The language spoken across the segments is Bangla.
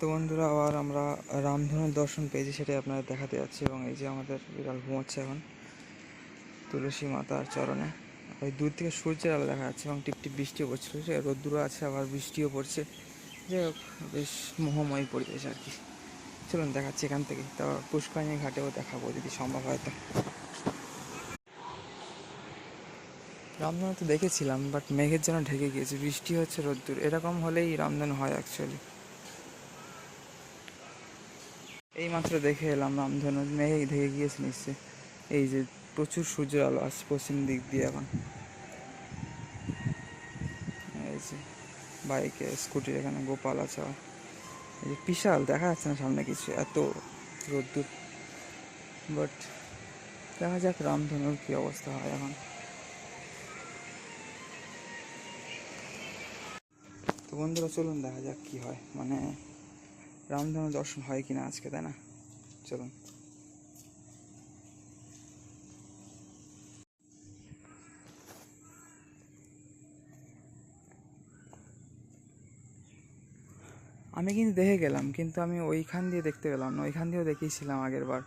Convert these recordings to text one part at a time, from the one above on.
তো বন্ধুরা, আবার আমরা রামধনুর দর্শন পেয়েছি, সেটাই আপনাদের দেখাতে যাচ্ছি। এবং এই যে আমাদের বিড়াল ঘুমোচ্ছে এখন, তুলসী মাতার চরণে। ওই দূর থেকে সূর্যের আলো দেখা যাচ্ছে এবং টিপটিপ বৃষ্টিও পড়ছিল। সে রোদ্দুরও আছে, আবার বৃষ্টিও পড়ছে। যাই হোক, বেশ মোহময় পরিবেশ আর কি। চলুন দেখাচ্ছি এখান থেকে। তারপর পুষ্করণী ঘাটেও দেখাবো, যদি সম্ভব হয় তো। রামধনু তো দেখেছিলাম, বাট মেঘের জন্য ঢেকে গিয়েছে। বৃষ্টি হচ্ছে রোদ্দুর। এরকম হলেই রামধনু হয় অ্যাকচুয়ালি এই মাত্র দেখে এলাম রামধনু, মেঘে ঢেকে গিয়েছে নিশ্চয় এই যে প্রচুর সূর্যের আলো আসছে পশ্চিম দিক দিয়ে এখন। এই যে বাইকে, স্কুটির এখানে গোপাল আছে এই যে বিশাল, দেখা যাচ্ছে না সামনে কিছু, এত রোদ্দুর। বাট দেখা যাক রামধনুর কি অবস্থা হয় এখন। তো বন্ধুরা, চলুন দেখা যাক কি হয়। মানে রামধনু দর্শন হয় কিনা আজকে, তাই না? চলুন। আমি কিন্তু দেখে গেলাম, কিন্তু আমি ওইখান দিয়ে দেখতে পেলাম না, ওইখান দিয়েও দেখিয়েছিলাম আগের বার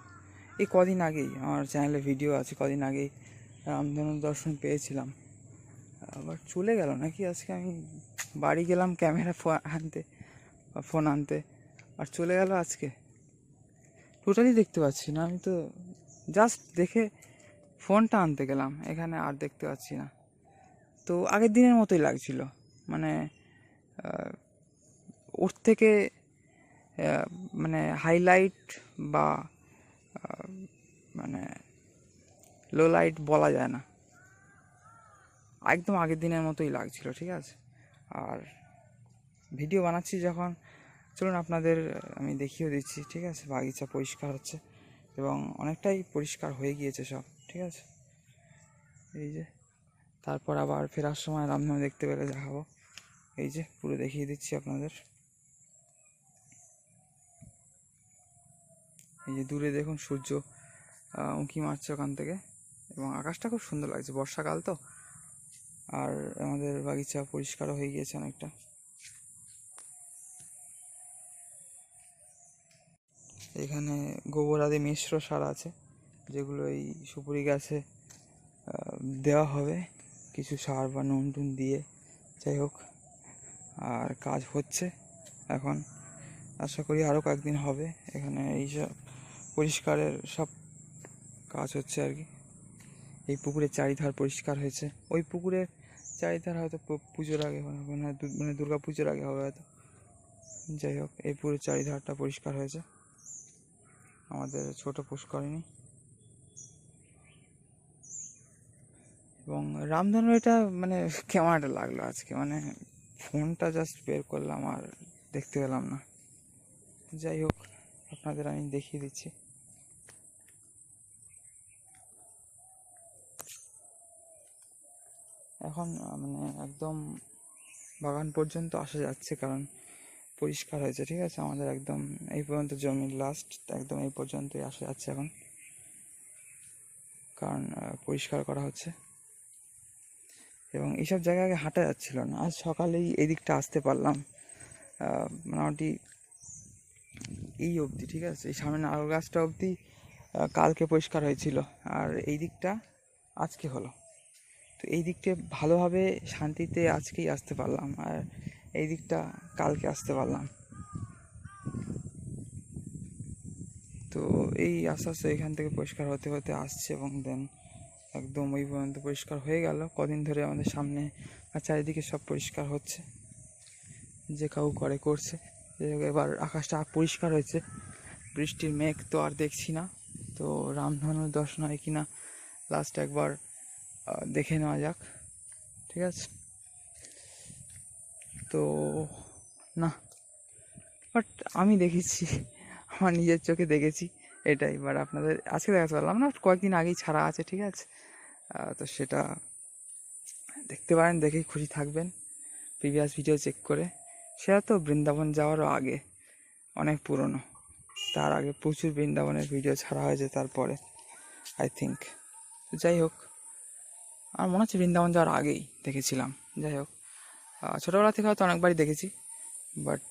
এই কদিন আগেই, আমার চ্যানেলে ভিডিও আছে, কদিন আগেই রামধনু দর্শন পেয়েছিলাম। আবার চলে গেল নাকি আজকে? আমি বাড়ি গেলাম ক্যামেরা আনতে, বা ফোন আনতে। আর চলে গেল আজকে। টোটালি দেখতে পাচ্ছি না। আমি তো জাস্ট দেখে ফোনটা আনতে গেলাম। এখানে আর দেখতে পাচ্ছি না। তো আগের দিনের মতোই লাগছিল। মানে ওর থেকে মানে হাইলাইট বা মানে লো লাইট বলা যায় না। একদম আগের দিনের মতোই লাগছিল, ঠিক আছে? আর ভিডিও বানাচ্ছি যখন চলুন আপনাদের আমি দেখিয়ে দিচ্ছি, ঠিক আছে? বাগিচা পরিষ্কার হচ্ছে এবং অনেকটাই পরিষ্কার হয়ে গিয়েছে সব, ঠিক আছে? এই যে, তারপর আবার ফেরার সময় রামধনু দেখতে পেলে দেখাবো। এই যে, পুরো দেখিয়ে দিচ্ছি আপনাদের। এই যে, দূরে দেখুন সূর্য উঁকি মারছে ওখান থেকে এবং আকাশটা খুব সুন্দর লাগছে, বর্ষাকাল তো। আর আমাদের বাগিচা পরিষ্কারও হয়ে গিয়েছে অনেকটা। এখানে গোবর আদি মিশ্র সার আছে, যেগুলো এই সুপুরি গাছে দেওয়া হবে। কিছু সার বা নুন টুন দিয়ে, যাই হোক। আর কাজ হচ্ছে এখন। আশা করি আরও কয়েকদিন হবে। এখানে এই সব পরিষ্কারের সব কাজ হচ্ছে আর কি। এই পুকুরের চারিধার পরিষ্কার হয়েছে। ওই পুকুরের চারিধার হয়তো পুজোর আগে মানে মানে দুর্গা পুজোর আগে হবে হয়তো। যাই হোক, এই পুকুরের চারিধারটা পরিষ্কার হয়েছে। আমাদের ছোট পুষ্করিণী। এবং রামধনু এটা মানে কেমন একটা লাগল আজকে? মানে ফোনটা জাস্ট বের করলাম আর দেখতে পেলাম না। যাই হোক, আপনাদের আমি দেখিয়ে দিচ্ছি। এখন মানে একদম বাগান পর্যন্ত আসা যাচ্ছে কারণ পরিষ্কার হয়েছে, ঠিক আছে? আমাদের একদম এই পর্যন্ত জমির লাস্ট একদম এই পর্যন্তই আসা যাচ্ছে এখন। কারণ পরিষ্কার করা হচ্ছে। এবং এইসব জায়গায় আগে হাঁটা যাচ্ছিল না। আজ সকালেই এই দিকটা আসতে পারলাম। মোটামুটি এই অবধি, ঠিক আছে? এই সামনে নারকেল গাছটা অবধি কালকে পরিষ্কার হয়েছিল। আর এই দিকটা আজকে হলো। তো এই দিকটা ভালোভাবে শান্তিতে আজকেই আসতে পারলাম। আর এই দিকটা কালকে আসতে পারলাম। তো এই আস্তে আস্তে এখান থেকে পরিষ্কার হতে হতে আসছে এবং দেন একদম ওই পর্যন্ত পরিষ্কার হয়ে গেল। কদিন ধরে আমাদের সামনে আর চারিদিকে সব পরিষ্কার হচ্ছে। যে কাউ করে করছে। এবার আকাশটা পরিষ্কার হয়েছে। বৃষ্টির মেঘ তো আর দেখছি না। তো রামধনুর দর্শন হয় কি না লাস্ট একবার দেখে নেওয়া যাক। ঠিক আছে? তো না বাট আমি দেখেছি, আমার নিজের চোখে দেখেছি এটাই বাট আপনাদের আজকে দেখাতে পারলাম না, কয়েকদিন আগেই ছাড়া আছে, ঠিক আছে? তো সেটা দেখতে পারেন দেখেই খুশি থাকবেন প্রিভিয়াস ভিডিও চেক করে। সেটা তো বৃন্দাবন যাওয়ারও আগে, অনেক পুরনো। তার আগে প্রচুর বৃন্দাবনের ভিডিও ছাড়া হয়েছে তারপরে আই থিঙ্ক যাই হোক, আমার মনে হচ্ছে বৃন্দাবন যাওয়ার আগেই দেখেছিলাম, যাই হোক। ছোটোবেলা থেকে হয়তো অনেকবারই দেখেছি বাট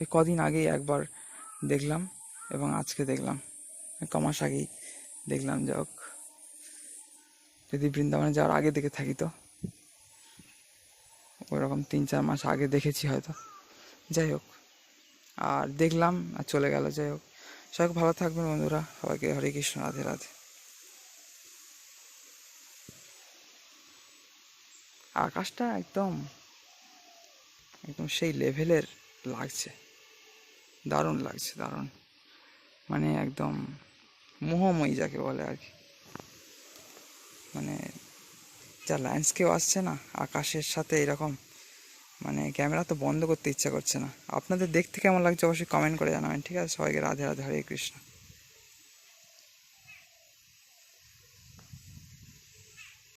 এই কদিন আগেই একবার দেখলাম এবং আজকে দেখলাম। ক মাস আগেই দেখলাম, যাই হোক। যদি বৃন্দাবনে যাওয়ার আগে দেখে থাকি তো। ওরকম তিন চার মাস আগে দেখেছি হয়তো। যাই হোক, আর দেখলাম আর চলে গেল, যাই হোক। সবাই ভালো থাকবেন বন্ধুরা। সবাইকে হরে কৃষ্ণ, রাধে রাধে। আকাশটা একদম একদম সেই লেভেলের লাগছে। দারুণ লাগছে, দারুণ। মানে একদম মোহময়ী যাকে বলে আর কি। মানে যা ল্যান্ডস্কেপ আসছে না, আকাশের সাথে এরকম মানে ক্যামেরা তো বন্ধ করতে ইচ্ছা করছে না। আপনাদের দেখতে কেমন লাগছে অবশ্যই কমেন্ট করে জানাবেন, ঠিক আছে? সবাইকে রাধে রাধে, হরে কৃষ্ণ।